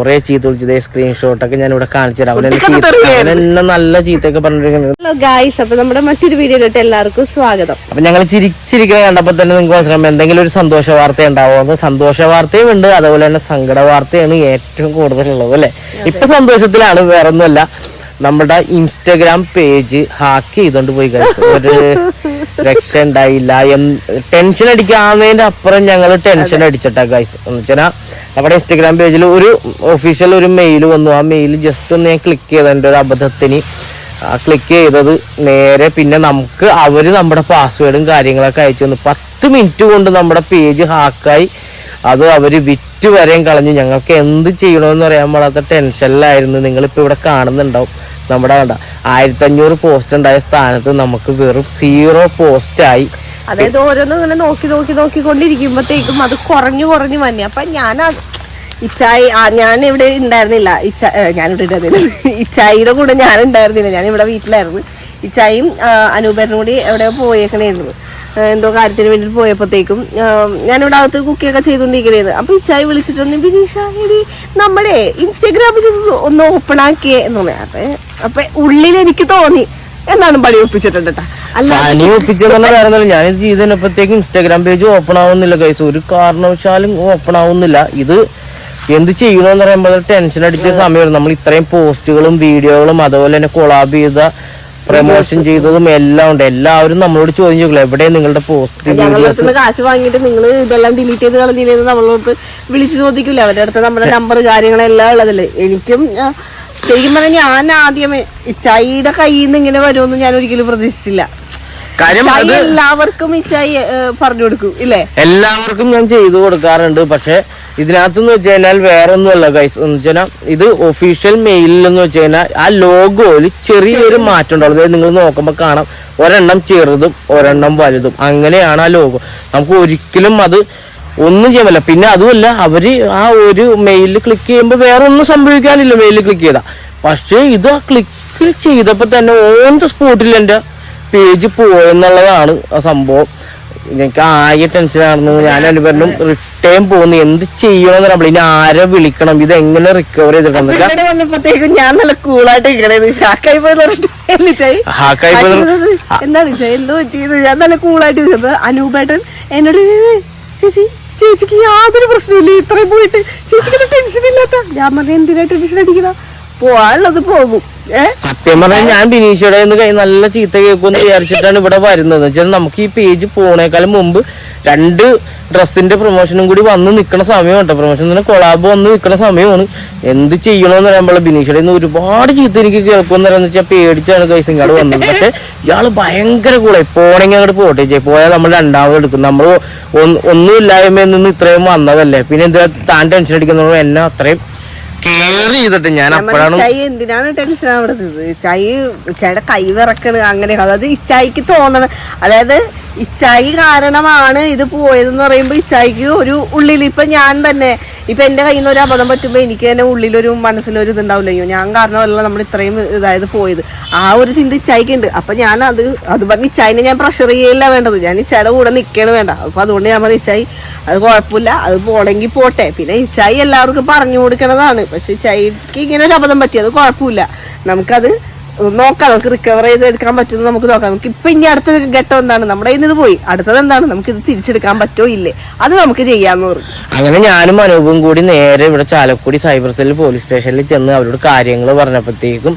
കുറെ ചീത്ത വിളിച്ചത് സ്ക്രീൻഷോട്ട് ഒക്കെ ഞാൻ ഇവിടെ കാണിച്ചു തരാം. അവനെന്നെ അവനെന്നെ നല്ല ചീത്തയൊക്കെ പറഞ്ഞിരിക്കുന്നത്. ഹലോ ഗായ്സ് അപ്പൊ നമ്മുടെ മറ്റൊരു വീഡിയോയിലോട്ട് എല്ലാവർക്കും സ്വാഗതം. അപ്പൊ ഞങ്ങൾ ചിരിച്ചിരിക്കുന്നത് കണ്ടപ്പോ തന്നെ നിങ്ങൾക്ക് മനസ്സിലാവും എന്തെങ്കിലും ഒരു സന്തോഷ വാർത്ത ഉണ്ടാവുന്നത് സന്തോഷ വാർത്തയും ഉണ്ട് അതുപോലെ തന്നെ സങ്കട വാർത്തയാണ് ഏറ്റവും കൂടുതലുള്ളത് അല്ലെ? ഇപ്പൊ സന്തോഷത്തിലാണ് വേറൊന്നുമല്ല. നമ്മുടെ ഇൻസ്റ്റഗ്രാം പേജ് ഹാക്ക് ചെയ്തോണ്ട് പോയി കഴിച്ചു ഒരു രക്ഷ ഉണ്ടായില്ല. ടെൻഷൻ അടിക്കാവുന്നതിന്റെ അപ്പുറം ഞങ്ങൾ ടെൻഷൻ അടിച്ചിട്ടാ ഗൈസ് എന്ന് വെച്ചാൽ നമ്മുടെ ഇൻസ്റ്റഗ്രാം പേജിൽ ഒരു ഒഫീഷ്യൽ ഒരു മെയിൽ വന്നു. ആ മെയിൽ ജസ്റ്റ് ഒന്ന് ഞാൻ ക്ലിക്ക് ചെയ്തതിന്റെ ഒരു അബദ്ധത്തിന്. ആ ക്ലിക്ക് ചെയ്തത് നേരെ പിന്നെ നമുക്ക് അവർ നമ്മുടെ പാസ്വേഡും കാര്യങ്ങളൊക്കെ അയച്ചു തന്നു. പത്ത് മിനിറ്റ് കൊണ്ട് നമ്മുടെ പേജ് ഹാക്കായി അത് അവർ വിറ്റ് വരെയും കളഞ്ഞു ഞങ്ങൾക്ക് എന്ത് ചെയ്യണമെന്ന് പറയാൻ പാടാത്ത ടെൻഷനിലായിരുന്നു. നിങ്ങളിപ്പോൾ ഇവിടെ കാണുന്നുണ്ടാവും. നമ്മുടെ കണ്ട ആയിരത്തി അഞ്ഞൂറ് പോസ്റ്റ് ഉണ്ടായ സ്ഥാനത്ത് നമുക്ക് വെറും സീറോ പോസ്റ്റ് ആയി. അതായത് ഓരോന്നും ഇങ്ങനെ നോക്കി നോക്കി നോക്കിക്കൊണ്ടിരിക്കുമ്പോഴത്തേക്കും അത് കുറഞ്ഞു കുറഞ്ഞു വന്നെ. അപ്പൊ ഞാൻ ഇച്ചായി ഞാൻ ഇവിടെ ഉണ്ടായിരുന്നില്ല. ഇച്ച ഞാനിവിടെ ഉണ്ടായിരുന്നില്ല. ഇച്ചായിയുടെ കൂടെ ഞാൻ ഉണ്ടായിരുന്നില്ല ഞാൻ ഇവിടെ വീട്ടിലായിരുന്നു. ഇച്ചായും അനൂപരനും കൂടി എവിടെയോ പോയേക്കണേരുന്നു എന്തോ കാര്യത്തിന് വേണ്ടി പോയപ്പോഴത്തേക്കും ഞാനിവിടെ അകത്ത് കുക്കിയൊക്കെ ചെയ്തുകൊണ്ടിരിക്കുന്നത് അപ്പൊ ഇച്ചായി വിളിച്ചിട്ടുണ്ട് ബിനീഷ എടി നമ്മുടെ ഇൻസ്റ്റാഗ്രാം ഒന്ന് ഓപ്പൺ ആക്കിയേ എന്ന് പറഞ്ഞു. അപ്പൊ അപ്പൊ ഉള്ളിൽ എനിക്ക് തോന്നി. എന്നാണ് പണി ഒപ്പിച്ചിട്ടുണ്ട് പണി ഒന്നുമില്ല ഞാനിത് ചെയ്തതിനപ്പോഴത്തേക്ക് ഇൻസ്റ്റാഗ്രാം പേജ് ഓപ്പൺ ആവുന്നില്ല കൈസ് ഒരു കാരണവശാലും ഓപ്പൺ ആവുന്നില്ല. ഇത് എന്ത് ചെയ്യണമെന്ന് പറയുമ്പോൾ ടെൻഷൻ അടിച്ച സമയമാണ്. നമ്മൾ ഇത്രയും പോസ്റ്റുകളും വീഡിയോകളും അതുപോലെ തന്നെ കൊളാബ് ചെയ്ത പ്രൊമോഷൻ ചെയ്തതും എല്ലാം ഉണ്ട്. എല്ലാവരും നമ്മളോട് ചോദ്യം ചോദിക്കില്ല എവിടെ നിങ്ങളുടെ പോസ്റ്റ് ഞങ്ങളുടെ കാശ് വാങ്ങിയിട്ട് നിങ്ങൾ ഇതെല്ലാം ഡിലീറ്റ് ചെയ്ത് കളഞ്ഞില്ലെന്ന് നമ്മളോട് വിളിച്ചു ചോദിക്കില്ല? അവരുടെ അടുത്ത് നമ്മുടെ നമ്പർ കാര്യങ്ങളെല്ലാം ഉള്ളതല്ലേ എനിക്കും ശരിക്കും പറഞ്ഞാൽ ഞാൻ ആദ്യമേ ഇച്ചായിയുടെ കയ്യിൽ നിന്ന് ഇങ്ങനെ വരുമെന്ന് ഞാൻ ഒരിക്കലും പ്രതീക്ഷിച്ചില്ല. കാര്യം അത് എല്ലാവർക്കും പറഞ്ഞു കൊടുക്കും ഇല്ലേ? എല്ലാവർക്കും ഞാൻ ചെയ്തു കൊടുക്കാറുണ്ട്. പക്ഷെ ഇതിനകത്തെന്ന് വെച്ച് കഴിഞ്ഞാൽ വേറെ ഒന്നുമല്ല ഗൈസ് എന്ന് വെച്ചാൽ ഇത് ഒഫീഷ്യൽ മെയിലിൽ എന്ന് വെച്ച് കഴിഞ്ഞാൽ ആ ലോഗോയിൽ ചെറിയൊരു മാറ്റം ഉണ്ടാവും അതായത് നിങ്ങൾ നോക്കുമ്പോൾ കാണാം ഒരെണ്ണം ചെറുതും ഒരെണ്ണം വലുതും. അങ്ങനെയാണ് ആ ലോഗോ നമുക്ക് ഒരിക്കലും അത് ഒന്നും ചെയ്യാൻ പറ്റില്ല. പിന്നെ അതുമല്ല അവർ ആ ഒരു മെയിലിൽ ക്ലിക്ക് ചെയ്യുമ്പോൾ വേറെ ഒന്നും സംഭവിക്കാനില്ല മെയിലിൽ ക്ലിക്ക് ചെയ്താൽ പക്ഷേ ഇത് ആ ക്ലിക്ക് ചെയ്തപ്പോൾ തന്നെ ഓൺ ദ സ്പോട്ടിൽ എന്റെ പേജ് പോയെന്നുള്ളതാണ് ആ സംഭവം. എനിക്ക് ആകെ ടെൻഷനായിരുന്നു ഞാൻ അനുപരണം റിട്ടേൺ പോകുന്നു. എന്ത് ചെയ്യണമെന്ന് നമ്മൾ ഇനി ആരെ വിളിക്കണം? ഇത് എങ്ങനെ റിക്കവർ വന്നപ്പോഴത്തേക്കും ഞാൻ നല്ല കൂളായിട്ട് ഇരിക്കണേന്ന് ഹാക്കായി പോയി ഇച്ചായി ഹാക്കായി പോയി എന്താണ് ഇച്ചായി എന്തോ ചെയ്ത് ഞാൻ നല്ല കൂളായിട്ട് ഇരുന്നത് അനൂപേട്ടൻ എന്നോട് ചേച്ചി ചേച്ചിക്ക് യാതൊരു പ്രശ്നമില്ല ഇത്രയും പോയിട്ട് ചേച്ചിക്ക് ടെൻഷൻ ഇല്ലാത്ത. ഞാൻ പറഞ്ഞ എന്തിനാ ടെൻഷൻ പോവാനുള്ളത് പോകും. സത്യം പറഞ്ഞാൽ ഞാൻ ബിനീഷയുടെ കൈ നല്ല ചീത്ത കേൾക്കുമെന്ന് വിചാരിച്ചിട്ടാണ് ഇവിടെ വരുന്നത്. വെച്ചാൽ നമുക്ക് ഈ പേജ് പോണേക്കാളും മുമ്പ് രണ്ട് ഡ്രസ്സിന്റെ പ്രൊമോഷനും കൂടി വന്ന് നിൽക്കുന്ന സമയമാണ് പ്രൊമോഷൻ തന്നെ കൊളാബ് വന്ന് നിൽക്കുന്ന സമയമാണ്. എന്ത് ചെയ്യണമെന്ന് പറയുമ്പോൾ ബിനീഷയുടെ നിന്ന് ഒരുപാട് ചീത്ത എനിക്ക് കേൾക്കുമെന്ന് പറയുന്നത് വെച്ചാൽ പേടിച്ചാണ് കൈസിങ്ങാട് വന്നത്. പക്ഷെ ഇയാൾ ഭയങ്കര കൂടെ പോണെങ്കിൽ അങ്ങോട്ട് പോട്ടെ ചേ പോയാൽ നമ്മൾ രണ്ടാമത് എടുക്കും. നമ്മൾ ഒന്നും നിന്ന് ഇത്രയും വന്നതല്ലേ. പിന്നെ എന്താ താൻ ടെൻഷൻ അടിക്കുന്ന എന്നെ അത്രയും കെയർ ചെയ്തിട്ട് ഞാൻ അപ്പോഴാണ് ചായ എന്തിനാണ് ടെൻഷൻ ആവുന്നത് ചായ ഇച്ചായുടെ കൈ വിറക്കണ് അങ്ങനെ അതായത് ഇച്ചായിക്ക് തോന്നണം അതായത് ഇച്ചായി കാരണമാണ് ഇത് പോയതെന്ന് പറയുമ്പോൾ ഇച്ചായിക്ക് ഒരു ഉള്ളിൽ ഇപ്പൊ ഞാൻ തന്നെ ഇപ്പൊ എന്റെ കയ്യിൽ നിന്ന് ഒരു അബദ്ധം പറ്റുമ്പോ എനിക്ക് തന്നെ ഉള്ളിലൊരു മനസ്സിലൊരു ഇതുണ്ടാവില്ലയോ ഞാൻ കാരണമല്ല നമ്മൾ ഇത്രയും ഇതായത് പോയത്. ആ ഒരു ചിന്ത ഇച്ചായിക്ക് ഉണ്ട് അപ്പൊ ഞാൻ അത് അത് പറഞ്ഞ് ഇച്ചായിനെ ഞാൻ പ്രഷർ ചെയ്യല്ല വേണ്ടത്. ഞാൻ ഇച്ചായുടെ കൂടെ നിൽക്കുകയാണ് വേണ്ട. അപ്പൊ അതുകൊണ്ട് ഞാൻ പറഞ്ഞു ഇച്ചായി അത് കുഴപ്പമില്ല അത് പോണെങ്കിൽ പോട്ടെ. പിന്നെ ഇച്ചായി എല്ലാവർക്കും പറഞ്ഞു കൊടുക്കണതാണ്. പക്ഷെ ഇച്ചായിക്ക് ഇങ്ങനെ ഒരു അബദ്ധം പറ്റി അത് കുഴപ്പമില്ല. നമുക്കത് നോക്കാം നമുക്ക് റിക്കവർ ചെയ്ത് എടുക്കാൻ പറ്റുമെന്ന് നമുക്ക് നോക്കാം. നമുക്ക് ഇപ്പൊ ഇനി അടുത്ത ഘട്ടം എന്താണ്? നമ്മുടെ നിന്ന് ഇത് പോയി. അടുത്തത് എന്താണ്? നമുക്ക് ഇത് തിരിച്ചെടുക്കാൻ പറ്റോ ഇല്ലേ? അത് നമുക്ക് ചെയ്യാന്ന് പറഞ്ഞു. അങ്ങനെ ഞാനും അനൂപും കൂടി നേരെ ഇവിടെ ചാലക്കുടി സൈബർ സെൽ പോലീസ് സ്റ്റേഷനിൽ ചെന്ന് അവരോട് കാര്യങ്ങൾ പറഞ്ഞപ്പോഴത്തേക്കും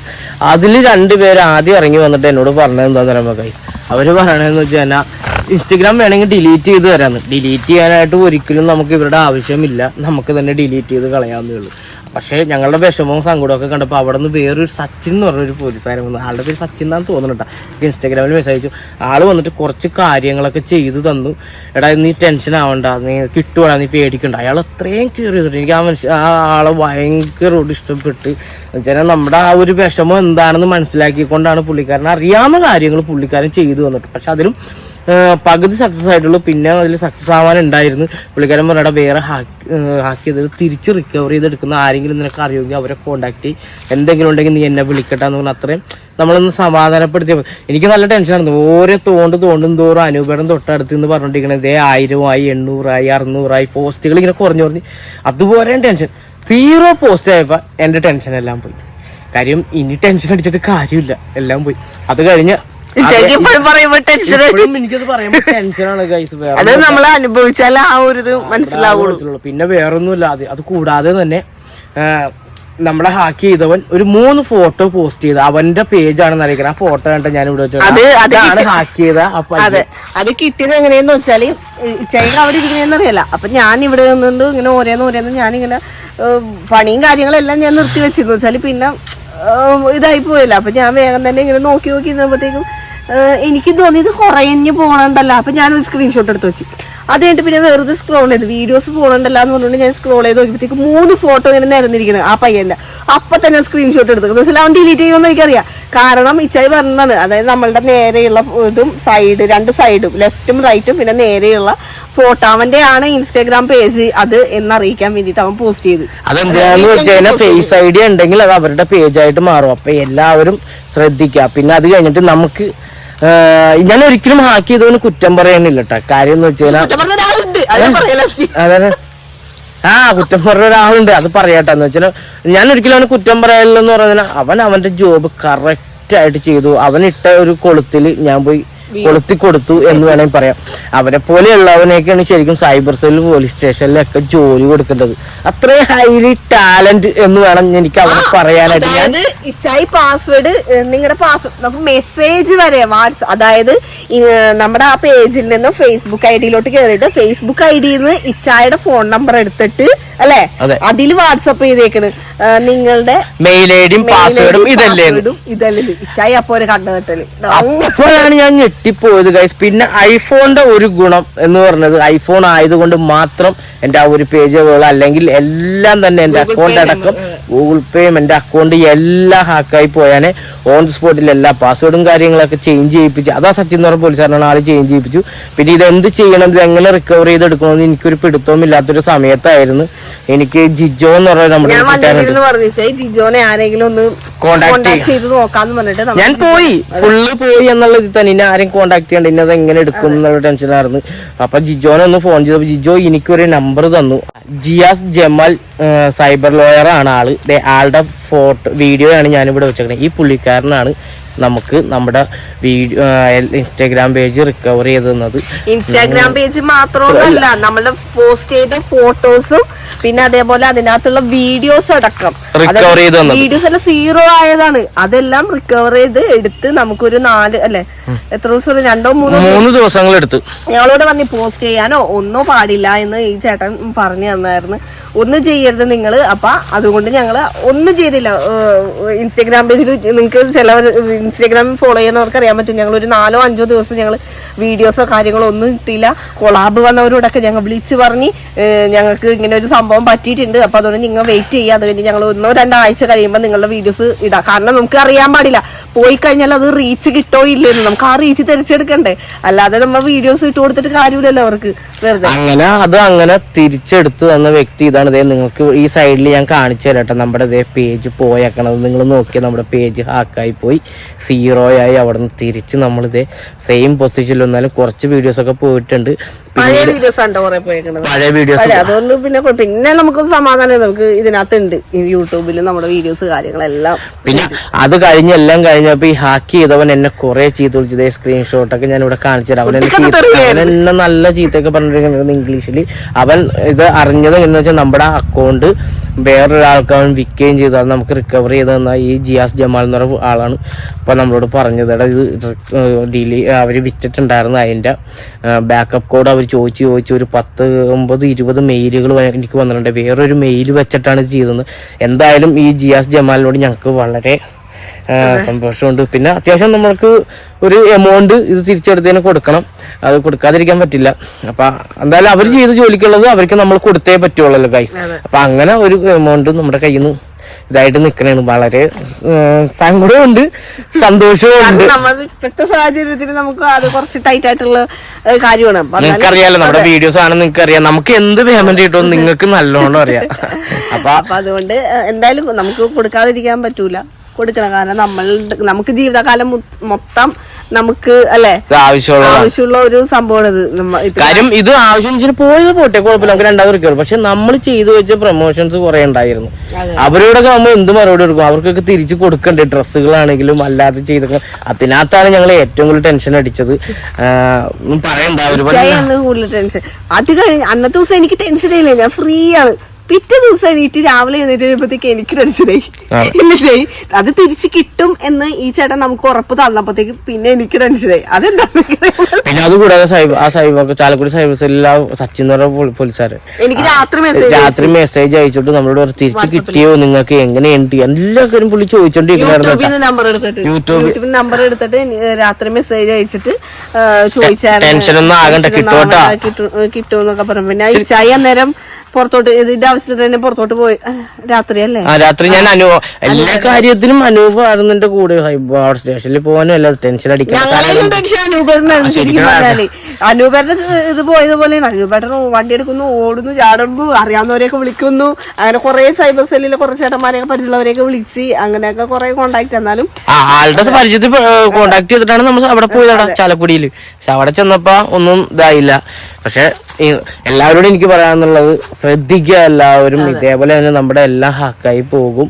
അതിൽ രണ്ടുപേർ ആദ്യം ഇറങ്ങി വന്നിട്ട് എന്നോട് പറഞ്ഞത് എന്താന്ന് പറയുമ്പോൾ ഗൈസ് അവർ പറയണതെന്ന് വെച്ച് കഴിഞ്ഞാൽ ഇൻസ്റ്റഗ്രാം വേണമെങ്കിൽ ഡിലീറ്റ് ചെയ്ത് തരാമെന്ന് ഡിലീറ്റ് ചെയ്യാനായിട്ട് ഒരിക്കലും നമുക്ക് ഇവരുടെ ആവശ്യമില്ല. നമുക്ക് തന്നെ ഡിലീറ്റ് ചെയ്ത് കളയാവുന്നേ ഉള്ളൂ. പക്ഷേ ഞങ്ങളുടെ വിഷമവും സങ്കടവും ഒക്കെ കണ്ടപ്പോൾ അവിടെ നിന്ന് വേറൊരു സച്ചിൻ എന്ന് പറഞ്ഞൊരു പോലീസുകാരൻ വന്നു. ആളുടെ പേര് സച്ചിൻ എന്നാണ് തോന്നുന്നുണ്ട് ഇൻസ്റ്റാഗ്രാമിൽ മെസ്സേജ് അയച്ചു. ആൾ വന്നിട്ട് കുറച്ച് കാര്യങ്ങളൊക്കെ ചെയ്തു തന്നു. എടാ നീ ടെൻഷൻ ആവണ്ട. നീ കിട്ടുവാടാ നീ പേടിക്കണ്ട. അയാൾ അത്രയും കയറി ചെയ്തിട്ട് എനിക്ക് ആ മനുഷ്യ ആ ആളെ ഭയങ്കരമായിട്ട് ഇഷ്ടപ്പെട്ട്. വെച്ചാൽ നമ്മുടെ ആ ഒരു വിഷമം എന്താണെന്ന് മനസ്സിലാക്കിക്കൊണ്ടാണ് പുള്ളിക്കാരൻ അറിയാവുന്ന കാര്യങ്ങൾ പുള്ളിക്കാരൻ ചെയ്തു തന്നിട്ട്. പക്ഷെ അതിലും പകുതി സക്സസ് ആയിട്ടുള്ളൂ. പിന്നെ അതിൽ സക്സസ് ആവാനുണ്ടായിരുന്നു. പുള്ളിക്കാരൻ പറഞ്ഞാൽ വേറെ ഹാക്ക് ഹാക്ക് തിരിച്ച് റിക്കവർ ചെയ്തെടുക്കുന്ന ആരെങ്കിലും നിനക്ക് അറിയുമെങ്കിൽ അവരെ കോണ്ടാക്ട് ചെയ്യും. എന്തെങ്കിലും ഉണ്ടെങ്കിൽ നീ എന്നെ വിളിക്കട്ടെ എന്ന് പറഞ്ഞാൽ അത്രയും നമ്മളൊന്ന് സമാധാനപ്പെടുത്തിയ എനിക്ക് നല്ല ടെൻഷനായിരുന്നു ഓരോ തോണ്ട് തോണ്ടും തോറും അനുപേടം തൊട്ടടുത്ത് എന്ന് പറഞ്ഞോണ്ടിരിക്കണത് ഇതേ ആയിരമായി എണ്ണൂറായി അറുന്നൂറായി പോസ്റ്റുകൾ ഇങ്ങനെ കുറഞ്ഞു കുറഞ്ഞ്. അതുപോലെ ടെൻഷൻ സീറോ പോസ്റ്റ് ആയപ്പോൾ എന്റെ ടെൻഷൻ എല്ലാം പോയി. കാര്യം ഇനി ടെൻഷൻ അടിച്ചിട്ട് കാര്യമില്ല. എല്ലാം പോയി. അത് കഴിഞ്ഞ് എനിക്കത് പറയുമ്പോ ടെൻഷനാണ് ഗൈസ് വേറെ അത് നമ്മൾ അനുഭവിച്ചാൽ ആ ഒരു ഇത് മനസ്സിലാവുള്ളൂ. പിന്നെ വേറൊന്നുമില്ല. അത് അത് കൂടാതെ തന്നെ നമ്മളെ ഹാക്ക് ചെയ്തവൻ ഒരു മൂന്ന് ഫോട്ടോ പോസ്റ്റ് ചെയ്ത് അവന്റെ പേജ് ആണെന്ന് അറിയിക്കണം. ആ ഫോട്ടോ കണ്ട ഞാൻ ഇവിടെ വെച്ചത് വെച്ചാണ് ഹാക്ക് ചെയ്ത അതെ. അത് കിട്ടിയത് എങ്ങനെയെന്ന് വെച്ചാൽ ചേട്ടൻ അവിടെ ഇരിക്കണേന്ന് അറിയില്ല. അപ്പൊ ഞാൻ ഇവിടെ നിന്നുകൊണ്ട് ഇങ്ങനെ ഓരോന്ന് ഓരോന്ന് ഞാനിങ്ങനെ പണിയും കാര്യങ്ങളെല്ലാം ഞാൻ നിർത്തി വെച്ചിരുന്നു. വെച്ചാൽ പിന്നെ ഇതായി പോയല്ലോ. അപ്പൊ ഞാൻ വേഗം തന്നെ ഇങ്ങനെ നോക്കി നോക്കി ഇരുന്നപ്പോഴത്തേക്കും എനിക്ക് തോന്നിയത് കുറഞ്ഞു പോകണുണ്ടല്ലോ അപ്പൊ ഞാൻ ഒരു സ്ക്രീൻഷോട്ട് എടുത്ത് വെച്ചു. അത് കഴിഞ്ഞിട്ട് പിന്നെ വെറുതെ സ്ക്രോൾ ചെയ്ത്. വീഡിയോസ് പോകണുണ്ടല്ലോ എന്ന് പറഞ്ഞുകൊണ്ട് ഞാൻ സ്ക്രോൾ ചെയ്ത് നോക്കിയപ്പോഴത്തേക്ക് മൂന്ന് ഫോട്ടോ ഇങ്ങനെ നിരന്നിരിക്കുന്നത് ആ പയ്യന്റെ. അപ്പൊ തന്നെ സ്ക്രീൻഷോട്ട് എടുത്തു. അവൻ ഡിലീറ്റ് ചെയ്യുമെന്ന് എനിക്കറിയാം. കാരണം ഇച്ചായി പറഞ്ഞതാണ്. അതായത് നമ്മളുടെ നേരെയുള്ള ഇതും സൈഡ് രണ്ട് സൈഡും ലെഫ്റ്റും റൈറ്റും പിന്നെ നേരെയുള്ള ഫോട്ടോ അവന്റെ ആണ് ഇൻസ്റ്റാഗ്രാം പേജ് അത് എന്നറിയിക്കാൻ വേണ്ടിട്ട് അവൻ പോസ്റ്റ് ചെയ്തു. അതെന്താന്ന് വെച്ച് കഴിഞ്ഞാൽ ഫേസ് ഐ ഡി ഉണ്ടെങ്കിൽ അത് അവരുടെ പേജായിട്ട് മാറും. അപ്പൊ എല്ലാവരും ശ്രദ്ധിക്കുക. പിന്നെ അത് കഴിഞ്ഞിട്ട് നമുക്ക് ഞാൻ ഒരിക്കലും ഹാക്ക് ചെയ്തവന് കുറ്റം പറയാനില്ല കേട്ടോ കാര്യം എന്ന് വെച്ചാൽ അതെ ആ കുറ്റം പറഞ്ഞ ഒരാളുണ്ട്. അത് പറയട്ടെന്ന് വെച്ചാൽ ഞാൻ ഒരിക്കലും അവന് കുറ്റം പറയാനില്ലെന്ന് പറഞ്ഞാൽ അവൻ അവന്റെ ജോബ് കറക്റ്റ് ആയിട്ട് ചെയ്തു. അവൻ ഇട്ട ഒരു കൊളുത്തിൽ ഞാൻ പോയി കൊളുത്തി കൊടുത്തു എന്ന് വേണമെങ്കിൽ പറയാം. അവരെ പോലെയുള്ളവനെയൊക്കെയാണ് ശരിക്കും സൈബർ സെൽ പോലീസ് സ്റ്റേഷനിലൊക്കെ ജോലി കൊടുക്കേണ്ടത്. അത്രയും ഹൈലി ടാലന്റ് എന്ന് വേണം എനിക്ക് അവനെ പറയാനായിട്ട്. ഞാൻ ഇച്ചായി പാസ്വേഡ് നിങ്ങളുടെ പാസ്വേഡ് നമുക്ക് മെസ്സേജ് വരെ വാട്സ് അതായത് നമ്മുടെ ആ പേജിൽ നിന്ന് ഫേസ്ബുക്ക് ഐ ഡിയിലോട്ട് കയറിയിട്ട് ഫേസ്ബുക്ക് ഐ ഡിയിൽ നിന്ന് ഇച്ചായുടെ ഫോൺ നമ്പർ എടുത്തിട്ട് അല്ലെ? അതിൽ വാട്സപ്പ് ചെയ്തേക്കണ്. നിങ്ങളുടെ മെയിൽ ഐ ഡിയും പാസ്വേഡും ഇതല്ലേ? ഇതല്ലേ? ഇച്ചായി അപ്പോ ഒരു കണ്ടുകെട്ടൽ അപ്പോഴാണ് ഞാൻ ഞെട്ടിപ്പോയത് ഗൈസ് പിന്നെ ഐഫോണിന്റെ ഒരു ഗുണം എന്ന് പറഞ്ഞത് ഐഫോൺ ആയതുകൊണ്ട് മാത്രം എന്റെ ആ ഒരു പേജുകൾ അല്ലെങ്കിൽ എല്ലാം തന്നെ എന്റെ അക്കൗണ്ട് അടക്കം ഗൂഗിൾ പേയും എന്റെ അക്കൗണ്ട് എല്ലാം ഹാക്കായി പോയാനെ ഓൺ സ്പോട്ടിൽ എല്ലാ പാസ്വേഡും കാര്യങ്ങളൊക്കെ ചേഞ്ച് ചെയ്യിപ്പിച്ചു. അതാ സച്ചിൻ എന്ന് പറഞ്ഞ പോലീസുകാരനാണ് ആൾ ചേഞ്ച് ചെയ്യിപ്പിച്ചു. പിന്നെ ഇതെന്ത് ചെയ്യണം ഇത് എങ്ങനെ റിക്കവർ ചെയ്തെടുക്കണമെന്ന് എനിക്കൊരു പിടുത്തവും ഇല്ലാത്തൊരു സമയത്തായിരുന്നു. എനിക്ക് ജിജോ എന്ന് പറഞ്ഞ നമ്മുടെ ജിജോനെ ആരെങ്കിലും ഒന്ന് Contact കോണ്ടാക്ട് ചെയ്ത് നോക്കാന്ന് പറഞ്ഞിട്ട് ഞാൻ പോയി. ഫുള്ള് പോയി എന്നുള്ള തന്നെ. ഇനി ആരെയും കോണ്ടാക്ട് ചെയ്യണ്ട. ഇനി അത് എങ്ങനെ എടുക്കും എന്നുള്ള ടെൻഷനായിരുന്നു അപ്പൊ ജിജോനെ ഒന്ന് ഫോൺ ചെയ്തപ്പോ ജിജോ എനിക്കൊരു നമ്പർ തന്നു. ജിയാസ് ജമാൽ സൈബർ ലോയർ ആണ് ആൾ. ആളുടെ ഫോട്ടോ വീഡിയോ ആണ് ഞാൻ ഞാനിവിടെ വെച്ചേക്കുന്നത് ഈ പുള്ളിക്കാരനാണ് നമുക്ക് നമ്മുടെ വീഡിയോ ഇൻസ്റ്റാഗ്രാം പേജ് റിക്കവർ ചെയ്ത് തന്നത്. ഇൻസ്റ്റാഗ്രാം പേജ് മാത്രമൊന്നുമല്ല നമ്മൾ പോസ്റ്റ് ചെയ്ത ഫോട്ടോസും പിന്നെ അതേപോലെ അതിനകത്തുള്ള വീഡിയോസ് അടക്കം. റിക്കവർ ചെയ്ത് വീഡിയോസ് എല്ലാം സീറോ ആയതാണ്. അതെല്ലാം റിക്കവർ ചെയ്ത് എടുത്ത് നമുക്കൊരു നാല് അല്ലെ? എത്ര ദിവസം രണ്ടോ മൂന്നോ മൂന്ന് ദിവസങ്ങൾ എടുത്തു ഞങ്ങളോട് പറഞ്ഞ് പോസ്റ്റ് ചെയ്യാനോ? ഒന്നോ പാടില്ല എന്ന് ഈ ചേട്ടൻ പറഞ്ഞു തന്നായിരുന്നു. ഒന്നും ചെയ്യരുത് നിങ്ങൾ അപ്പൊ അതുകൊണ്ട് ഞങ്ങൾ ഒന്നും ചെയ്തില്ല. ഇൻസ്റ്റാഗ്രാം പേജിൽ നിങ്ങൾക്ക് ചില ഇൻസ്റ്റാഗ്രാം ഫോളോ ചെയ്യുന്നവർക്ക് അറിയാൻ പറ്റും. ഞങ്ങൾ ഒരു നാലോ അഞ്ചോ ദിവസം ഞങ്ങൾ വീഡിയോസോ കാര്യങ്ങളോ ഒന്നും ഇട്ടില്ല. കൊളാബ് വന്നവരോടൊക്കെ ഞങ്ങൾ വിളിച്ചു പറഞ്ഞ് ഞങ്ങൾക്ക് ഇങ്ങനെ ഒരു സംഭവം പറ്റിയിട്ടുണ്ട്. അപ്പൊ അതുകൊണ്ട് നിങ്ങൾ വെയിറ്റ് ചെയ്യുക. അത് കഴിഞ്ഞ് ഞങ്ങൾ ഒന്നോ രണ്ടാഴ്ച കഴിയുമ്പോൾ നിങ്ങളുടെ വീഡിയോസ് ഇടാം. കാരണം നമുക്ക് അറിയാൻ പാടില്ല. പോയി കഴിഞ്ഞാൽ അത് റീച്ച് കിട്ടോ ഇല്ലെന്ന് നമുക്ക് ആ റീച്ച് തിരിച്ചെടുക്കണ്ടേ? അല്ലാതെ നമ്മ വീഡിയോസ് ഇട്ട് കൊടുത്തിട്ട് കാര്യമില്ലല്ലോ അവർക്ക്. വെറുതെ. അങ്ങനെ അത് അങ്ങനെ തിരിച്ചെടുത്ത് തന്ന വ്യക്തി ഇതാണ്. ഇതേ നിങ്ങൾക്ക് ഈ സൈഡിൽ ഞാൻ കാണിച്ചു തരട്ടെ നമ്മുടെ ഇതേ പേജ് പോയേക്കണത്. നിങ്ങൾ നോക്കിയാൽ നമ്മുടെ പേജ് ഹാക്കായി പോയി. സീറോ ആയി അവിടെ നിന്ന് തിരിച്ച് നമ്മളിതേ സെയിം പൊസിഷനിൽ വന്നാലും കുറച്ച് വീഡിയോസ് ഒക്കെ പോയിട്ടുണ്ട്. പഴയ വീഡിയോസ് ആണ് കുറെ പോയേക്കണത്. പഴയ വീഡിയോസ് അതുകൊണ്ട് പിന്നെ പിന്നെ നമുക്ക് സമാധാനം നമുക്ക് ഇതിനകത്തുണ്ട്. യൂട്യൂബിൽ നമ്മുടെ വീഡിയോസ് കാര്യങ്ങളെല്ലാം പിന്നെ അത് കഴിഞ്ഞെല്ലാം കഴിഞ്ഞപ്പോ ഈ ഹാക്ക് ചെയ്തവൻ എന്നെ കുറെ ചീത്ത വിളിച്ചത് സ്ക്രീൻഷോട്ട് ഒക്കെ ഞാൻ ഇവിടെ കാണിച്ചു തരാം അവൻ എന്നെ ചീത്ത അവൻ എന്നെ നല്ല ചീത്തയൊക്കെ പറഞ്ഞിരിക്കുന്നത് ഇംഗ്ലീഷിൽ അവൻ ഇത് അറിഞ്ഞത് എന്ന് വെച്ചാൽ നമ്മുടെ അക്കൗണ്ട് വേറൊരാൾക്ക് അവൻ വിൽക്കുകയും ചെയ്തു. അത് നമുക്ക് റിക്കവർ ചെയ്ത് തന്ന ഈ ജിയാസ് ജമാൽ എന്ന് പറഞ്ഞ ആളാണ്. ഇപ്പൊ നമ്മളോട് പറഞ്ഞത് എടാ ഇത് ഡീലി അവർ വിറ്റിട്ടുണ്ടായിരുന്നു അതിന്റെ ബാക്കപ്പ് കോഡ് അവർ ചോദിച്ച് ചോദിച്ച് ഒരു പത്ത് ഒമ്പത് ഇരുപത് മെയിലുകൾ എനിക്ക് വന്നിട്ടുണ്ട്. വേറൊരു മെയിൽ വെച്ചിട്ടാണ് ചെയ്തത്. എന്തായാലും ഈ ജിയാസ് ജമാലിനോട് ഞങ്ങൾക്ക് വളരെ സന്തോഷമുണ്ട്. പിന്നെ അത്യാവശ്യം നമ്മൾക്ക് ഒരു എമൗണ്ട് ഇത് തിരിച്ചെടുത്തതിന് കൊടുക്കണം. അത് കൊടുക്കാതിരിക്കാൻ പറ്റില്ല. അപ്പൊ എന്തായാലും അവർ ചെയ്ത് ജോലിക്കുള്ളത് അവർക്ക് നമ്മൾ കൊടുത്തേ പറ്റുള്ളൂ ഗൈസ് അപ്പൊ അങ്ങനെ ഒരു എമൗണ്ട് നമ്മുടെ കയ്യിൽ നിന്ന് ഇതായിട്ട് നിക്കണേ വളരെ സങ്കടമുണ്ട് സന്തോഷവും ഉണ്ട് ഇപ്പോഴത്തെ സാഹചര്യത്തിൽ നമുക്ക് അത് കുറച്ച് ടൈറ്റ് ആയിട്ടുള്ള കാര്യമാണ്. നിങ്ങൾക്കറിയാലോ നമ്മുടെ വീഡിയോസ് ആണ് നിങ്ങൾക്ക് അറിയാം നമുക്ക് എന്ത് പേയ്മെന്റ് കിട്ടും നിങ്ങൾക്ക് നല്ലോണം അറിയാം. അപ്പൊ അതുകൊണ്ട് എന്തായാലും നമുക്ക് കൊടുക്കാതിരിക്കാൻ പറ്റൂല. കൊടുക്കണം. കാരണം നമ്മൾ നമുക്ക് ജീവിതകാലം മൊത്തം നമുക്ക് അല്ലെ? ആവശ്യമുള്ള ആവശ്യമുള്ള ഒരു സംഭവമാണ് ഇത്. നമ്മ കാര്യം ഇത് ആവശ്യം പോയത് പോട്ടെ കുഴപ്പമില്ല. നമുക്ക് രണ്ടാമത് റിക്കവർ പക്ഷെ നമ്മൾ ചെയ്തു വെച്ച പ്രൊമോഷൻസ് കുറെ ഉണ്ടായിരുന്നു. അവരോടൊക്കെ നമ്മൾ എന്ത് മറുപടി കൊടുക്കും? അവർക്കൊക്കെ തിരിച്ചു കൊടുക്കണ്ടേ? ഡ്രസ്സുകളാണെങ്കിലും അല്ലാതെ ചെയ്ത അതിനകത്താണ് ഞങ്ങൾ ഏറ്റവും കൂടുതൽ ടെൻഷൻ അടിച്ചത്. പറയണ്ട. ഒരുപാട് കൂടുതൽ ടെൻഷൻ അത് കഴിഞ്ഞ് അന്നത്തെ ദിവസം എനിക്ക് ടെൻഷൻ ഇല്ല. ഞാൻ ഫ്രീ ആണ്. പിറ്റേ ദിവസം എണീറ്റ് രാവിലെ എഴുന്നേറ്റ് കഴിയുമ്പോഴത്തേക്ക് എനിക്ക് അതെ. ഇല്ല ചെയ് അത് തിരിച്ചു കിട്ടും എന്ന് ഈ ചേട്ടൻ നമുക്ക് ഉറപ്പ് തന്നപ്പോഴത്തേക്ക് പിന്നെ എനിക്ക് ടെൻഷനായി അതെന്താ? പിന്നെ അതുകൂടാതെ ആ സൈബർ ചാലക്കുടി സൈബർ സെല്ലാം സച്ചിൻ എന്ന് പറഞ്ഞ എനിക്ക് രാത്രി മെസ്സേജ് രാത്രി മെസ്സേജ് അയച്ചിട്ട് നമ്മളോട് തിരിച്ചു കിട്ടിയോ? നിങ്ങൾക്ക് എങ്ങനെയുണ്ട് എല്ലാ കാര്യം പുള്ളി ചോദിച്ചോണ്ടിരിക്കുന്ന യൂട്യൂബിൽ നമ്പർ എടുത്തിട്ട്. രാത്രി മെസ്സേജ് അയച്ചിട്ട് ചോദിച്ചാൽ ടെൻഷൻ ഒന്നും ആകണ്ട, കിട്ടും കേട്ടോ. കിട്ടും എന്നൊക്കെ പറഞ്ഞു. പിന്നെ ചായ അന്നേരം പുറത്തോട്ട് ഇതിന്റെ ആവശ്യത്തിന് തന്നെ പുറത്തോട്ട് പോയി. രാത്രിയല്ലേ രാത്രി അല്ലേ? ആ രാത്രി ഞാൻ അനു എല്ലാ കാര്യത്തിലും അനൂപായിരുന്നു എന്റെ കൂടെ ഹൈബാർ സ്റ്റേഷനിൽ പോകാനും അല്ല ടെൻഷൻ അടിക്കാൻ ഞങ്ങളെയും ടെൻഷൻ അനൂപേട്ടനാണ് ശരിക്കും പറഞ്ഞാൽ. അനൂപേട്ടൻ ഇത് പോയതുപോലെയാണ്. അനൂപേട്ടൻ വണ്ടി എടുക്കുന്നു ഓടുന്നു ചാടുന്നു അറിയാവുന്നവരെയൊക്കെ വിളിക്കുന്നു. അങ്ങനെ കുറെ സൈബർ സെല്ലിലെ കുറച്ച് ചേട്ടന്മാരെയൊക്കെ പരിചയമുള്ളവരെയൊക്കെ വിളിച്ച് അങ്ങനെയൊക്കെ കുറെ കോണ്ടാക്ട് എന്നാലും ആളുടെ പരിചയത്തിൽ കോണ്ടാക്ട് ചെയ്തിട്ടാണ് നമ്മൾ അവിടെ പോയതാടാ ചാലക്കുടിയിൽ. പക്ഷെ അവിടെ ചെന്നപ്പോ ഒന്നും ഇതായില്ല. പക്ഷെ എല്ലാവരോടും എനിക്ക് പറയാനുള്ളത് ശ്രദ്ധിക്കുക എല്ലാവരും. ഇതേപോലെ തന്നെ നമ്മുടെ എല്ലാം ഹാക്കായി പോകും.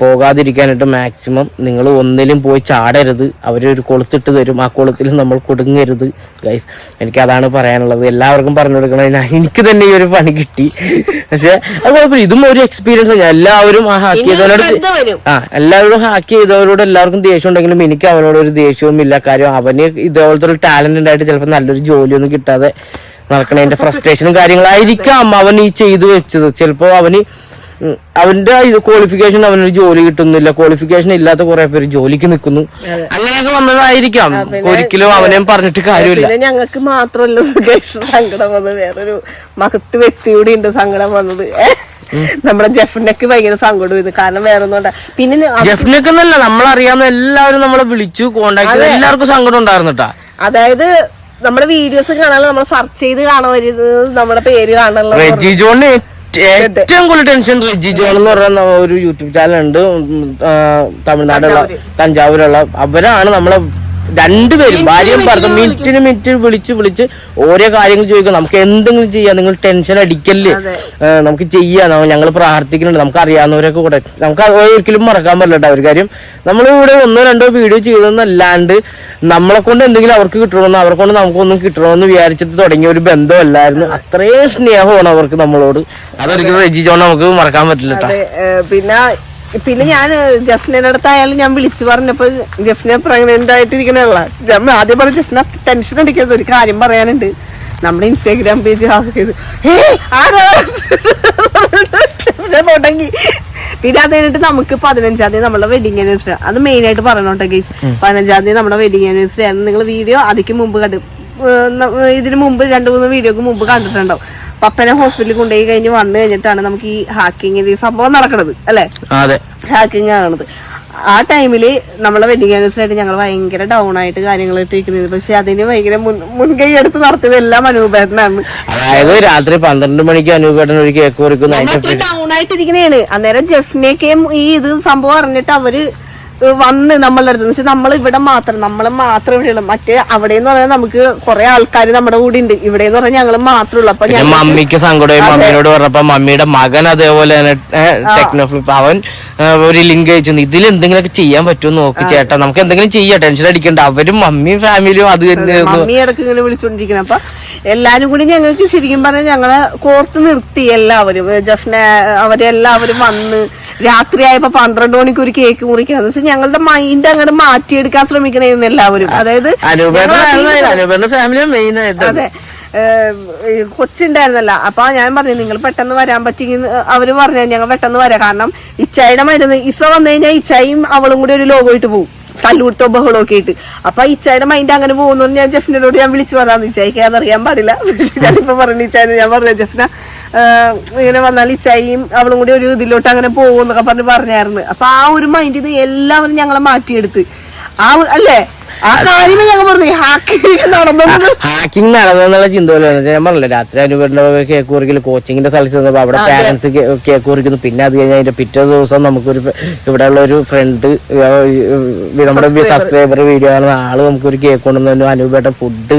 പോകാതിരിക്കാനായിട്ട് മാക്സിമം നിങ്ങൾ ഒന്നിലും പോയി ചാടരുത്. അവരൊരു കൊളുത്തിട്ട് തരും. ആ കൊളുത്തിൽ നമ്മൾ കുടുങ്ങരുത്. ഗൈസ് എനിക്ക് അതാണ് പറയാനുള്ളത്. എല്ലാവർക്കും പറഞ്ഞു കൊടുക്കണം എനിക്ക് തന്നെ ഈ ഒരു പണി കിട്ടി. പക്ഷെ അത് കുഴപ്പമില്ല. ഇതും ഒരു എക്സ്പീരിയൻസ് ഞാൻ എല്ലാവരും ആ ഹാക്ക് ചെയ്തവരോട് ആ എല്ലാവരും ഹാക്ക് ചെയ്തവരോട് എല്ലാവർക്കും ദേഷ്യം ഉണ്ടെങ്കിലും എനിക്ക് അവനോട് ഒരു ദേഷ്യവും ഇല്ല കാര്യം അവന് ഇതേപോലത്തെ ഒരു ടാലന്റ് ഉണ്ടായിട്ട് ചിലപ്പോൾ നല്ലൊരു ജോലിയൊന്നും കിട്ടാതെ നടക്കണതിന്റെ ഫ്രസ്ട്രേഷനും കാര്യങ്ങളായിരിക്കാം. അവൻ ഈ ചെയ്തു വെച്ചത്. ചിലപ്പോ അവന് അവന്റെ ക്വാളിഫിക്കേഷൻ അവനൊരു ജോലി കിട്ടുന്നില്ല. ക്വാളിഫിക്കേഷൻ ഇല്ലാത്ത കുറെ പേര് ജോലിക്ക് നിൽക്കുന്നു. അങ്ങനെയൊക്കെ വന്നതായിരിക്കാം. ഒരിക്കലും അവനെ പറഞ്ഞിട്ട് കാര്യമില്ല. പിന്നെ ഞങ്ങൾക്ക് മാത്രമല്ല സങ്കടം വന്നത്. വേറൊരു മഹത്ത് വ്യക്തിയോടെ ഉണ്ട് സങ്കടം വന്നത്. നമ്മുടെ ജെഫിനൊക്കെ ഭയങ്കര സങ്കടം ഇത്. കാരണം വേറെ ഒന്നും പിന്നെ ജെഫിനൊക്കെ നമ്മൾ എന്നല്ല നമ്മളറിയാവുന്ന എല്ലാവരും നമ്മളെ വിളിച്ചു കോണ്ടാക്ട് എല്ലാവർക്കും സങ്കടം ഉണ്ടായിരുന്നു അതായത് നമ്മുടെ വീഡിയോസ് കാണാൻ നമ്മൾ സെർച്ച് ചെയ്ത് കാണുന്നത് നമ്മുടെ പേര് കാണാനുള്ള റെജി ജോണിന് ഏറ്റവും കൂടുതൽ ടെൻഷൻ റെജി ജോൺ എന്ന് പറയുന്ന ഒരു യൂട്യൂബ് ചാനൽ ഉണ്ട്. തമിഴ്നാടുള്ള തഞ്ചാവൂരുള്ള. അവരാണ് നമ്മളെ രണ്ടുപേരും ഭാര്യയും ഭർത്തും മിനിറ്റിന് മിനിറ്റ് വിളിച്ച് വിളിച്ച് ഓരോ കാര്യങ്ങൾ ചോദിക്കും നമുക്ക് എന്തെങ്കിലും ചെയ്യാം. നിങ്ങൾ ടെൻഷൻ അടിക്കല്ലേ? നമുക്ക് ചെയ്യാം. ഞങ്ങൾ പ്രാർത്ഥിക്കുന്നുണ്ട്. നമുക്ക് അറിയാവുന്നവരൊക്കെ കൂടെ. നമുക്ക് ഒരിക്കലും മറക്കാൻ പറ്റില്ല ഒരു കാര്യം നമ്മൾ ഇവിടെ ഒന്നോ രണ്ടോ വീഡിയോ ചെയ്തതെന്നല്ലാണ്ട് നമ്മളെ കൊണ്ട് എന്തെങ്കിലും അവർക്ക് കിട്ടണമെന്ന് അവരെ കൊണ്ട് നമുക്കൊന്നും കിട്ടണമെന്ന് വിചാരിച്ചിട്ട് തുടങ്ങിയ ഒരു ബന്ധമല്ലായിരുന്നു. അത്രയും സ്നേഹമാണ് അവർക്ക് നമ്മളോട്. അതൊരിക്കലും രചിച്ചോണ്ട് നമുക്ക് മറക്കാൻ പറ്റില്ല പിന്നെ പിന്നെ ഞാൻ ജഫ്നയുടെ അടുത്ത് അയാൾ ഞാൻ വിളിച്ചു പറഞ്ഞപ്പോ ജഫ്ന പ്രഗ്നന്റ് ആയിട്ടിരിക്കണല്ല ഞാൻ ആദ്യം പറഞ്ഞ ജഫ്ന ടെൻഷൻ അടിക്കരുത് ഒരു കാര്യം പറയാനുണ്ട്. നമ്മുടെ ഇൻസ്റ്റാഗ്രാം പേജ് ഹാക്ക് ചെയ്ത് "ഏ, ആരാ?" ജഫ്ന തുടങ്ങി പിന്നെ അത് കഴിഞ്ഞിട്ട് നമുക്ക് പതിനഞ്ചാം തീയതി നമ്മുടെ വെഡിങ് ആനിവേഴ്സറി അത് മെയിൻ ആയിട്ട് പറഞ്ഞോട്ടെ ഗൈസ് പതിനഞ്ചാം തീയതി നമ്മുടെ വെഡിങ് ആനിവേഴ്സറി ആയിരുന്നു നിങ്ങൾ വീഡിയോ അതിക്ക് മുമ്പ് കണ്ടു ഇതിന് മുമ്പ് രണ്ടു മൂന്ന് വീഡിയോക്ക് മുമ്പ് കണ്ടിട്ടുണ്ടാവും. പപ്പനെ ഹോസ്പിറ്റലിൽ കൊണ്ടുപോയി കഴിഞ്ഞ് വന്നു കഴിഞ്ഞിട്ടാണ് നമുക്ക് ഈ ഹാക്കിങ്ങിന്റെ ഈ സംഭവം നടക്കുന്നത് അല്ലെ? ഹാക്കിങ് ആണത് ആ ടൈമിൽ നമ്മളെ വെഡിങ് ആനിവേഴ്സറി ആയിട്ട് ഞങ്ങൾ ഭയങ്കര ഡൗൺ ആയിട്ട് കാര്യങ്ങൾ ഇട്ടിരിക്കുന്നത്. പക്ഷെ അതിന് ഭയങ്കര മുൻ മുൻകൈ എടുത്ത് നടത്തിയത് എല്ലാം അനൂപേട്ടനാണ്. അതായത് രാത്രി പന്ത്രണ്ട് മണിക്ക് അനൂപേട്ടൻ ഒരു കേക്ക് ഡൗൺ ആയിട്ടിരിക്കുന്നതാണ് അന്നേരം ജെഫിനെയൊക്കെ ഈ ഇത് സംഭവം അറിഞ്ഞിട്ട് അവർ വന്ന് നമ്മളുടെ അടുത്ത് വെച്ചാൽ നമ്മൾ ഇവിടെ മാത്രം നമ്മൾ മാത്രം ഇവിടെ ഉള്ളു മറ്റേ അവിടെ എന്ന് പറഞ്ഞാൽ നമുക്ക് കുറെ ആൾക്കാർ നമ്മുടെ കൂടെ ഉണ്ട് ഇവിടെ എന്ന് പറഞ്ഞാൽ ഞങ്ങൾ മാത്രമേ ഉള്ളൂ. അപ്പൊ മമ്മിക്ക് സങ്കടമായി മമ്മിയോട് പറഞ്ഞപ്പോ മമ്മിയുടെ മകൻ അതേപോലെ തന്നെ ടെക്നോ ഫ്ലിപ്പ് അവൻ ഒരു ലിങ്ക് അയച്ചു ഇതിൽ എന്തെങ്കിലുമൊക്കെ ചെയ്യാൻ പറ്റുമോ നോക്ക് ചേട്ടാ. നമുക്ക് എന്തെങ്കിലും ചെയ്യാം. ടെൻഷൻ അടിക്കണ്ട. അവരും മമ്മിയും ഫാമിലിയും അത് തന്നെ മമ്മി ഇടയ്ക്ക് ഇങ്ങനെ വിളിച്ചോണ്ടിരിക്കണം. അപ്പൊ എല്ലാരും കൂടി ഞങ്ങൾക്ക് ശരിക്കും പറഞ്ഞാൽ ഞങ്ങളെ കോർത്ത് നിർത്തി എല്ലാവരും. ജഫ്ന അവരെല്ലാവരും വന്ന് രാത്രിയായപ്പോ പന്ത്രണ്ട് മണിക്ക് ഒരു കേക്ക് മുറിക്കണം. എന്ന് വെച്ചാൽ ഞങ്ങളുടെ മൈൻഡ് അങ്ങോട്ട് മാറ്റിയെടുക്കാൻ ശ്രമിക്കണേന്ന് എല്ലാവരും. അതായത് അതെ. കൊച്ചുണ്ടായിരുന്നല്ല. അപ്പൊ ഞാൻ പറഞ്ഞു നിങ്ങൾ പെട്ടെന്ന് വരാൻ പറ്റിയെങ്കിൽ അവർ പറഞ്ഞു. ഞങ്ങൾ പെട്ടെന്ന് വരാം. കാരണം ഇച്ചായുടെ മരുന്ന് ഇസ വന്നു കഴിഞ്ഞാൽ ഇച്ചായും അവളും കൂടി ഒരു ലോഗോ ഇട്ട് പോകും തല്ലൂർത്തോ ഒക്കെ ഇട്ട്. അപ്പൊ ഇച്ചായുടെ മൈൻഡ് അങ്ങനെ പോകുന്നു ഞാൻ ജഫ്നോട് ഞാൻ വിളിച്ചു പറയാന്ന് ഇച്ചായിക്ക് അതറിയാൻ പാടില്ല. ഞാനിപ്പോ പറഞ്ഞു ഇച്ചായ ഞാൻ പറഞ്ഞു ജഫ്ന ഇങ്ങനെ വന്നാൽ ഇച്ചായും അവളും കൂടി ഒരു ഇതിലോട്ട് അങ്ങനെ പോകുന്നൊക്കെ പറഞ്ഞ് പറഞ്ഞായിരുന്നു. അപ്പൊ ആ ഒരു മൈൻഡ് ഇത് എല്ലാവരും ഞങ്ങളെ മാറ്റിയെടുത്ത്. ആ അല്ലേ? ആ കാര്യമേ ഞങ്ങൾ പറഞ്ഞു ഹാക്കിങ് നടന്നു ഹാക്കിംഗ് നടന്നെന്നുള്ള ചിന്ത പോലെ. ഞാൻ പറഞ്ഞില്ല രാത്രി അനുപേരുടെ കേക്ക് കുറിക്കൽ കോച്ചിങ്ങിന്റെ സ്ഥലത്ത് നിന്നപ്പോ അവിടെ പാരന്റ്സ് കേക്ക് കുറിക്കുന്നു പിന്നെ അത് കഴിഞ്ഞ് അതിന്റെ പിറ്റേ ദിവസം നമുക്കൊരു ഇവിടെയുള്ള ഒരു ഫ്രണ്ട് നമ്മുടെ സബ്സ്ക്രൈബർ വീഡിയോ ആണ് ആൾ നമുക്കൊരു കേക്ക് കൊണ്ടുവന്നു അനുപേട്ട ഫുഡ്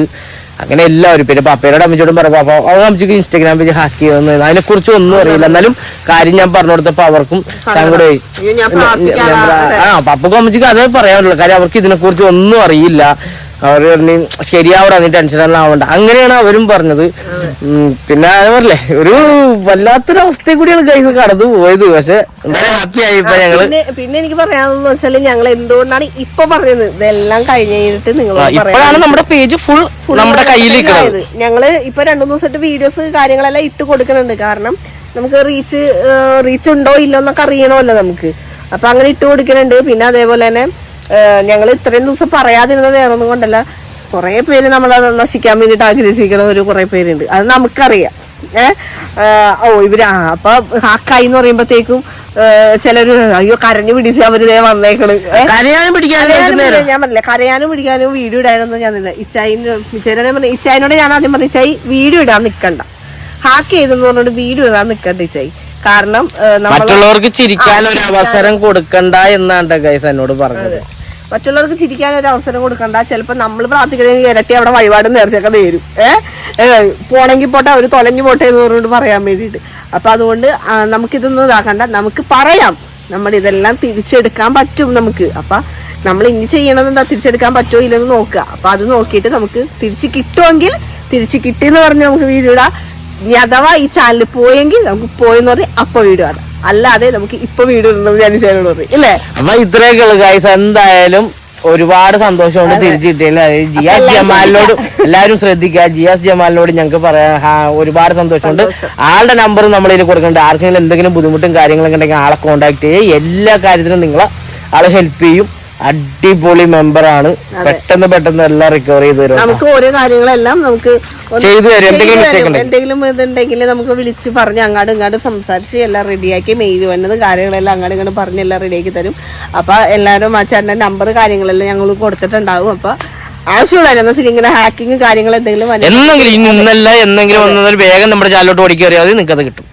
അങ്ങനെ എല്ലാവരും പിന്നെ പപ്പയോട് അമ്മച്ചോടും പറഞ്ഞു അപ്പൊ അവ അമ്മച്ചിക്ക് ഇൻസ്റ്റാഗ്രാം പേജ് ഹാക്ക് ചെയ്യുന്നു അതിനെ കുറിച്ച് ഒന്നും അറിയില്ല. എന്നാലും കാര്യം ഞാൻ പറഞ്ഞു കൊടുത്തപ്പോ അവർക്കും സങ്കടമായി. ആ പപ്പക്കും അമ്മച്ചിക്ക് അതേ പറയാനുള്ളൂ. കാര്യം അവർക്ക് ഇതിനെ കുറിച്ച് ഒന്നും അറിയില്ല. അവർ പറഞ്ഞു ശരിയാവടാ നീ ടെൻഷനൊന്നും ആവണ്ട. അങ്ങനെയാണ് അവരും പറഞ്ഞത്. പിന്നെ അത് പറഞ്ഞേ ഒരു വല്ലാത്തൊരു അവസ്ഥയെ കൂടിയാണ് കൈസ് കടന്നു പോയത്. പക്ഷെ ഹാപ്പി ആയി ഇപ്പൊ ഞങ്ങൾ. പിന്നെ എനിക്ക് പറയാനുള്ളത് വെച്ചാൽ ഞങ്ങൾ എന്തുകൊണ്ടാണ് ഇപ്പൊ പറഞ്ഞത്? ഇതെല്ലാം കഴിഞ്ഞ് കഴിഞ്ഞിട്ട് നിങ്ങൾ ഇപ്പോഴാണ് നമ്മുടെ പേജ് ഫുൾ നമ്മുടെ കയ്യിലേക്ക് ഞങ്ങൾ ഇപ്പൊ രണ്ടു ദിവസമായിട്ട് വീഡിയോസ് കാര്യങ്ങളെല്ലാം ഇട്ട് കൊടുക്കുന്നുണ്ട്. കാരണം നമുക്ക് റീച്ച് റീച്ച് ഉണ്ടോ ഇല്ലോ എന്നൊക്കെ അറിയണമല്ലോ നമുക്ക്. അപ്പൊ അങ്ങനെ ഇട്ട് കൊടുക്കുന്നുണ്ട്. പിന്നെ അതേപോലെ തന്നെ ഞങ്ങൾ ഇത്രയും ദിവസം പറയാതിരുന്നത് വേറൊന്നും കൊണ്ടല്ല. കുറെ പേര് നമ്മളെ നശിക്കാൻ വേണ്ടിട്ട് ആഗ്രഹിച്ചിരിക്കുന്ന ഒരു കുറെ പേരുണ്ട്. അത് നമുക്കറിയാം. ഏഹ് ഓ ഇവർ ആ അപ്പൊ ഹാക്കായി എന്ന് പറയുമ്പോഴത്തേക്കും ചിലര് അയ്യോ കരഞ്ഞു പിടിച്ച് അവർ ഏ? കരയാനും പിടിക്കാനും ഞാൻ പറഞ്ഞില്ല കരയാനും പിടിക്കാനും വീഡിയോ ഇടാനൊന്നും ഞാൻ നിന്നില്ല. ഇച്ചായിന് ഇച്ചായിനെ പറഞ്ഞു ഇച്ചായിനോട് ഞാൻ ആദ്യം പറഞ്ഞു ഇച്ചായി വീഡിയോ ഇടാൻ നിക്കണ്ട. ഹാക്ക് ചെയ്തെന്ന് പറഞ്ഞോണ്ട് വീഡിയോ ഇടാൻ നിക്കണ്ട ഇച്ചായി. കാരണം മറ്റുള്ളവർക്ക് ചിരിക്കാൻ ഒരു അവസരം കൊടുക്കണ്ട എന്നാണ് ഗൈസ് എന്നോട് പറഞ്ഞത്. മറ്റുള്ളവർക്ക് ചിരിക്കാൻ ഒരു അവസരം കൊടുക്കണ്ട. ചിലപ്പോ നമ്മൾ പ്രാർത്ഥിക്കുന്നതിന് ഇരട്ടി അവിടെ വഴിപാട് നേർച്ചയൊക്കെ വരും. ഏഹ് പോണെങ്കിൽ പോട്ടെ അവർ തൊലഞ്ഞു പോട്ടെ എന്ന് പറഞ്ഞുകൊണ്ട് പറയാൻ വേണ്ടിയിട്ട്. അപ്പൊ അതുകൊണ്ട് നമുക്കിതൊന്നും ഇതാക്കണ്ട. നമുക്ക് പറയാം. നമ്മുടെ ഇതെല്ലാം തിരിച്ചെടുക്കാൻ പറ്റും നമുക്ക്. അപ്പൊ നമ്മൾ ഇനി ചെയ്യണത് എന്താ? തിരിച്ചെടുക്കാൻ പറ്റുമോ ഇല്ലെന്ന് നോക്കുക. അപ്പൊ അത് നോക്കിയിട്ട് നമുക്ക് തിരിച്ച് കിട്ടുമെങ്കിൽ തിരിച്ച് കിട്ടിയെന്ന് പറഞ്ഞ് നമുക്ക് വീഡിയോ ഇടാം. ഇനി അഥവാ ഈ ചാനൽ പോയെങ്കിൽ നമുക്ക് പോയെന്ന് പറഞ്ഞ് അപ്പൊ വീഡിയോ അല്ലാതെ നമുക്ക് ഇപ്പൊ വീട് ഇടണമെന്ന് ഞാൻ പറയും ഇല്ലേ? അപ്പൊ ഇത്രയൊക്കെ ഗൈസ് എന്തായാലും ഒരുപാട് സന്തോഷമുണ്ട് തിരിച്ചു കിട്ടിയില്ല ജിയാസ് ജമാലിനോട് എല്ലാവരും ശ്രദ്ധിക്കുക ജിയാസ് ജമാലിനോട് ഞങ്ങൾക്ക് പറയാ ഒരുപാട് സന്തോഷമുണ്ട്. ആളുടെ നമ്പർ നമ്മൾ ഇതിൽ കൊടുക്കുന്നുണ്ട്. ആർക്കെങ്കിലും എന്തെങ്കിലും ബുദ്ധിമുട്ടും കാര്യങ്ങളൊക്കെ ഉണ്ടെങ്കിൽ ആളെ കോൺടാക്ട് ചെയ്യുക എല്ലാ കാര്യത്തിനും നിങ്ങളെ ആളെ ഹെൽപ്പ് ചെയ്യും. അടിപൊളി മെമ്പറാണ് പെട്ടെന്ന് പെട്ടെന്ന് എല്ലാം റിക്കവർ ചെയ്ത് തരും നമുക്ക് ഓരോ കാര്യങ്ങളെല്ലാം നമുക്ക് ചെയ്തു തരും. എന്തെങ്കിലും മിസ്റ്റേക്ക് എന്തെങ്കിലും ഇതുണ്ടെങ്കിൽ നമുക്ക് വിളിച്ച് പറഞ്ഞ് അങ്ങാടും ഇങ്ങാടും സംസാരിച്ച് എല്ലാം റെഡിയാക്കി മെയിൽ വന്നത് കാര്യങ്ങളെല്ലാം അങ്ങാടും ഇങ്ങോട്ട് പറഞ്ഞ് എല്ലാം റെഡിയാക്കി തരും. അപ്പൊ എല്ലാവരും ആ ചേട്ടന്റെ നമ്പർ കാര്യങ്ങളെല്ലാം ഞങ്ങൾ കൊടുത്തിട്ടുണ്ടാവും. അപ്പൊ ആവശ്യമുള്ളായിരുന്നു വെച്ചാൽ ഇങ്ങനെ ഹാക്കിങ് കാര്യങ്ങൾ എന്തെങ്കിലും വന്നാൽ ഇന്നല്ല എന്തെങ്കിലും വന്നാൽ വേഗം നമ്മുടെ ചാലോട്ട് ഓടിക്കേറിയാൽ മതി. നിങ്ങൾക്ക് അത് കിട്ടും.